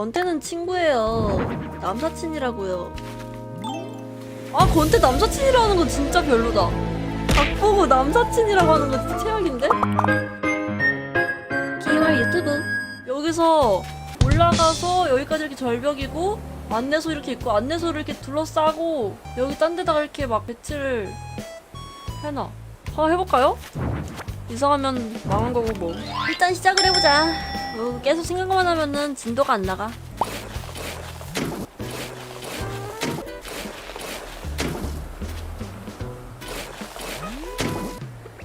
건태는 친구예요. 남사친이라고요. 아 건태 남사친이라는 건 진짜 별로다. 각 보고 남사친이라고 하는 건 진짜 최악인데? 기월 유튜브 여기서 올라가서 여기까지 이렇게 절벽이고 안내소 이렇게 있고 안내소를 이렇게 둘러싸고 여기 딴 데다가 이렇게 막 배치를 해놔. 한번 해볼까요? 이상하면 망한 거고 뭐. 일단 시작을 해보자. 어, 계속 생각만 하면은 진도가 안 나가.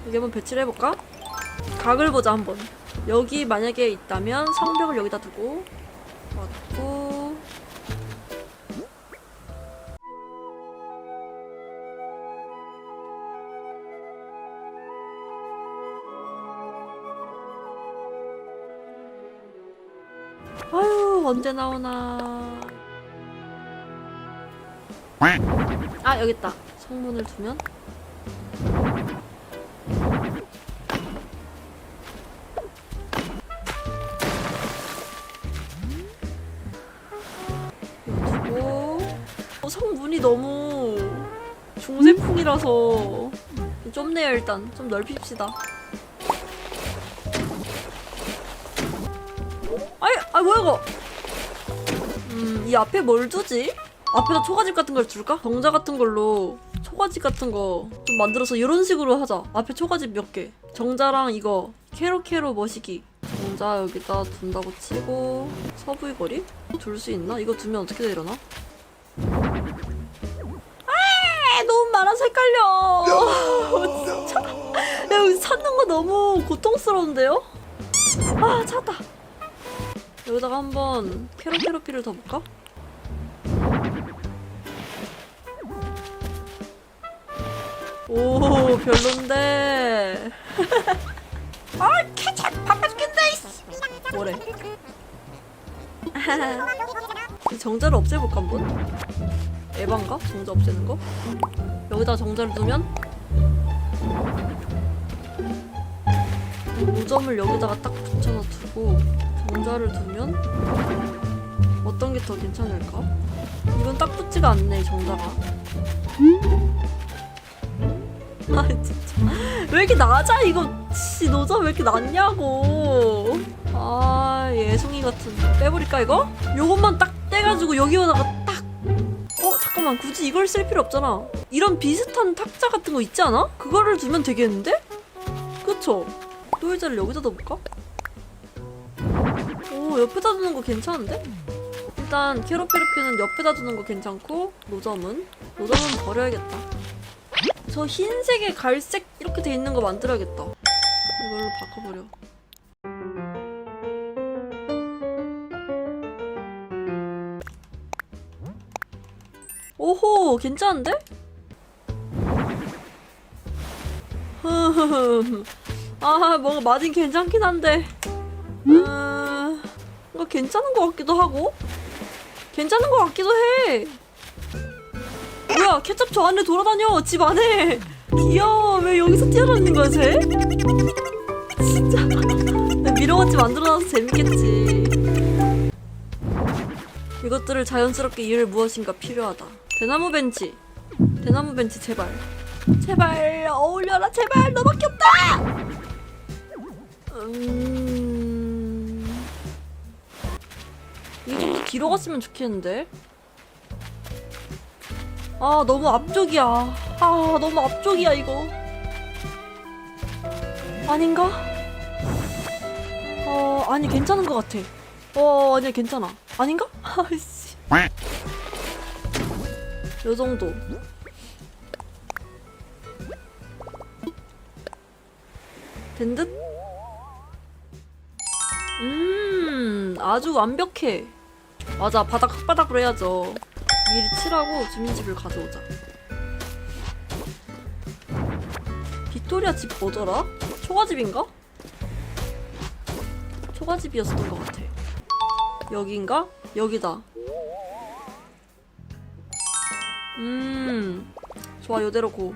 여기 한번 배치를 해볼까? 각을 보자 한번. 여기 만약에 있다면 성벽을 여기다 두고 왔고 언제 나오나. 아 여기 있다. 성문을 두면? 두고. 어, 성문이 너무 중세풍이라서 좁네요 일단. 좀 넓힙시다. 아이, 아 뭐야 이거? 음, 이 앞에 뭘 두지? 앞에다 초가집 같은 걸 줄까? 정자 같은 걸로 초가집 같은 거 좀 만들어서 이런 식으로 하자. 앞에 초가집 몇 개. 정자랑 이거 캐로캐로 머시기. 정자 여기다 둔다고 치고 서부의 거리? 둘 수 있나? 이거 두면 어떻게 되려나? 아, 너무 많아서 헷갈려. 진짜. 야, 여기 찾는 거 너무 고통스러운데요? 아, 찾았다. 여기다가 한번 캐로캐로피를 더 볼까? 오 별론데 아 케찹 바빠 죽겠네 이씨. 뭐래 이 정자를 없애볼까 한번? 에반가? 정자 없애는 거? 여기다 정자를 두면 노점을 여기다가 딱 붙여서 두고 정자를 두면 어떤 게 더 괜찮을까? 이건 딱 붙지가 않네 이 정자가 아 진짜 왜 이렇게 낮아 이거 씨 노점 왜 이렇게 낮냐고 아 예송이 같은 빼버릴까 이거? 요것만 딱 떼가지고 여기다가 딱 어 잠깐만 굳이 이걸 쓸 필요 없잖아 이런 비슷한 탁자 같은 거 있지 않아? 그거를 두면 되겠는데? 그쵸? 또일자를 여기다 둬볼까? 오 옆에다 두는 거 괜찮은데? 일단 캐로페르피는 옆에다 두는 거 괜찮고 노점은? 노점은 버려야겠다 저 흰색에 갈색 이렇게 돼 있는 거 만들어야겠다 이걸로 바꿔버려 오호 괜찮은데? 아 뭔가 맛은 괜찮긴 한데 음, 이거 괜찮은 것 같기도 하고. 괜찮은 것 같기도 해. 뭐야 케첩 저 안에 돌아다녀 집 안에. 귀여워 왜 여기서 뛰어다니는 거야 쟤? 진짜. 미로같이 만들어놔서 재밌겠지. 이것들을 자연스럽게 이을 무엇인가 필요하다. 대나무 벤치. 대나무 벤치 제발. 제발 어울려라 제발. 너밖에 없다! 음... 뒤로 갔으면 좋겠는데. 아 너무 앞쪽이야. 아 너무 앞쪽이야 이거. 아닌가? 어 아니 괜찮은 것 같아. 어 아니야 괜찮아. 아닌가? 아씨. 요 정도. 된 듯? 음 아주 완벽해 맞아 바닥 흙바닥으로 해야죠 미리 칠하고 주민집을 가져오자 빅토리아 집 뭐더라? 초가집인가? 초가집이었던 것 같아 여긴가? 여기다 음 좋아 요대로 고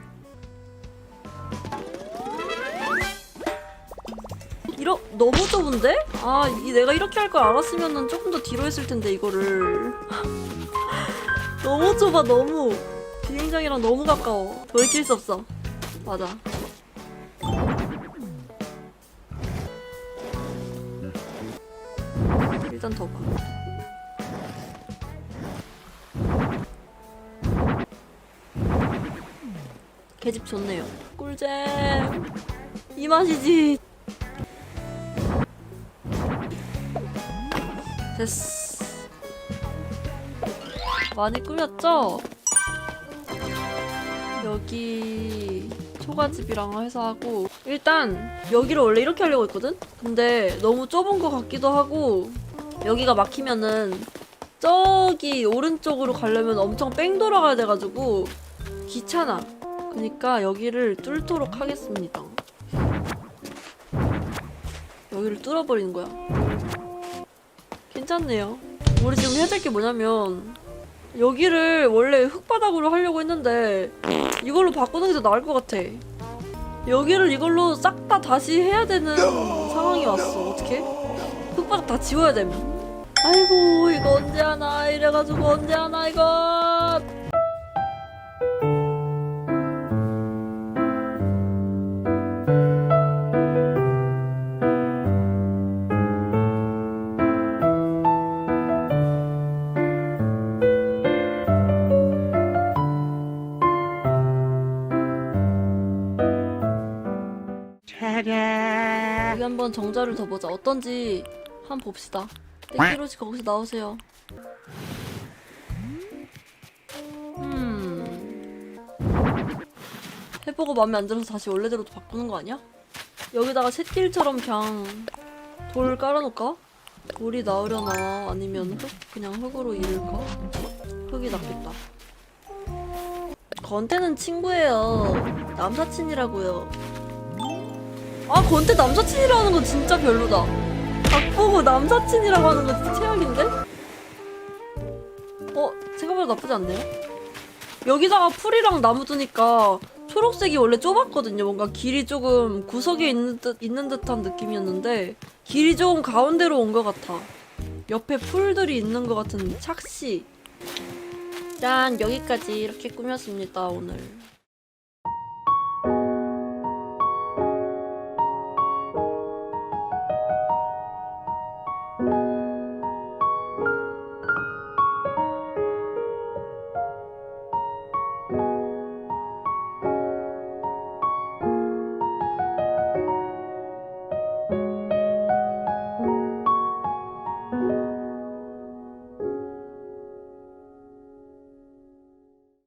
이러 너무 좁은데? 아, 이 내가 이렇게 할 걸 알았으면은 조금 더 뒤로 했을 텐데 이거를. 너무 좁아 너무. 비행장이랑 너무 가까워. 돌이킬 수 없어. 맞아. 일단 더 봐. 계집 좋네요. 꿀잼. 이 맛이지. 됐어. 많이 꾸몄죠? 여기 초가집이랑 해서 하고 일단 여기를 원래 이렇게 하려고 했거든? 근데 너무 좁은 것 같기도 하고 여기가 막히면은 저기 오른쪽으로 가려면 엄청 뺑 돌아가야 돼가지고 귀찮아 그러니까 여기를 뚫도록 하겠습니다 여기를 뚫어버리는 거야 괜찮네요 우리 지금 해야 될 게 뭐냐면 여기를 원래 흙바닥으로 하려고 했는데 이걸로 바꾸는 게 더 나을 것 같아. 여기를 이걸로 싹 다 다시 해야 되는 상황이 왔어. 어떻게? 흙바닥 다 지워야 되면. 아이고 이거 언제 하나 이래가지고 언제 하나 이거. 한번 정자를 더 보자. 어떤지 한 번 봅시다. 땡키로시 거기서 나오세요. 음. 해보고 마음에 안 들어서 다시 원래대로 바꾸는 거 아니야? 여기다가 샛길처럼 그냥 돌 깔아놓을까? 돌이 나으려나 아니면 흙 그냥 흙으로 이을까? 흙이 낫겠다. 건태는 친구예요. 남사친이라고요. 아 건태 남사친이라는 거 진짜 별로다. 각 보고 남사친이라고 하는 거 진짜 최악인데? 어 생각보다 나쁘지 않네요. 여기다가 풀이랑 나무 두니까 초록색이 원래 좁았거든요. 뭔가 길이 조금 구석에 있는 듯 있는 듯한 느낌이었는데 길이 조금 가운데로 온 것 같아. 옆에 풀들이 있는 것 같은 착시. 짠 여기까지 이렇게 꾸몄습니다 오늘.